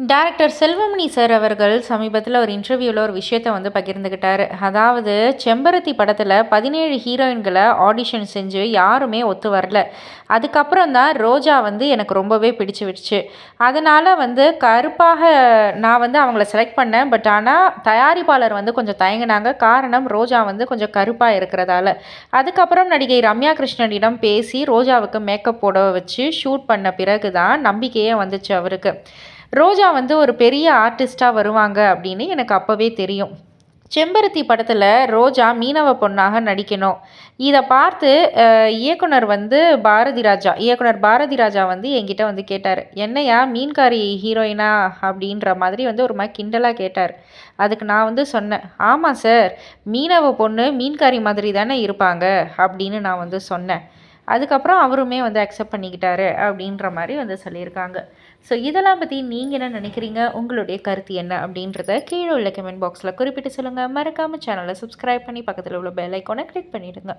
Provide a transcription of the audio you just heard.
Director Selvamani sir அவர்கள் சமீபத்தில் ஒரு இன்டர்வியூவில் ஒரு விஷயத்தை வந்து பகிர்ந்துக்கிட்டார் அதாவது செம்பருத்தி படத்தில் பதினேழு ஹீரோயின்களை ஆடிஷன் செஞ்சு யாருமே ஒத்து வரல. அதுக்கப்புறம் தான் ரோஜா வந்து எனக்கு ரொம்பவே பிடிச்சி விடுச்சு. அதனால் வந்து கருப்பாக நான் வந்து அவங்கள செலக்ட் பண்ணேன். பட் ஆனால் தயாரிப்பாளர் வந்து கொஞ்சம் தயங்கினாங்க. காரணம் ரோஜா வந்து கொஞ்சம் கருப்பாக இருக்கிறதால. அதுக்கப்புறம் நடிகை ரம்யா கிருஷ்ணனிடம் பேசி ரோஜாவுக்கு மேக்கப் போட வச்சு ஷூட் பண்ண பிறகு தான் நம்பிக்கையே வந்துச்சு அவருக்கு. ரோஜா வந்து ஒரு பெரிய ஆர்டிஸ்ட்டாக வருவாங்க அப்படின்னு எனக்கு அப்போவே தெரியும். செம்பருத்தி படத்தில் ரோஜா மீனவ பொண்ணாக நடிக்கணும். இதை பார்த்து இயக்குனர் வந்து பாரதி ராஜா இயக்குனர் பாரதி ராஜா வந்து என்கிட்ட வந்து கேட்டார் என்னையா மீன்காரி ஹீரோயினா? அப்படின்ற மாதிரி வந்து ஒரு மாதிரி கிண்டலாக கேட்டார். அதுக்கு நான் வந்து சொன்னேன் ஆமாம் சார் மீனவ பொண்ணு மீன்காரி மாதிரி தானே இருப்பாங்க? அப்படின்னு நான் வந்து சொன்னேன். அதுக்கப்புறம் அவருமே வந்து அக்செப்ட் பண்ணிக்கிட்டாரு அப்படின்ற மாதிரி வந்து சொல்லியிருக்காங்க. ஸோ இதெல்லாம் பற்றி நீங்கள் என்ன நினைக்கிறீங்க? உங்களுடைய கருத்து என்ன அப்படின்றத கீழே உள்ள கமெண்ட் பாக்ஸில் குறிப்பிட்டு சொல்லுங்கள் மறக்காமல் சேனலை சப்ஸ்கிரைப் பண்ணி பக்கத்தில் உள்ள பெல் ஐக்கானை கிளிக் பண்ணிவிடுங்க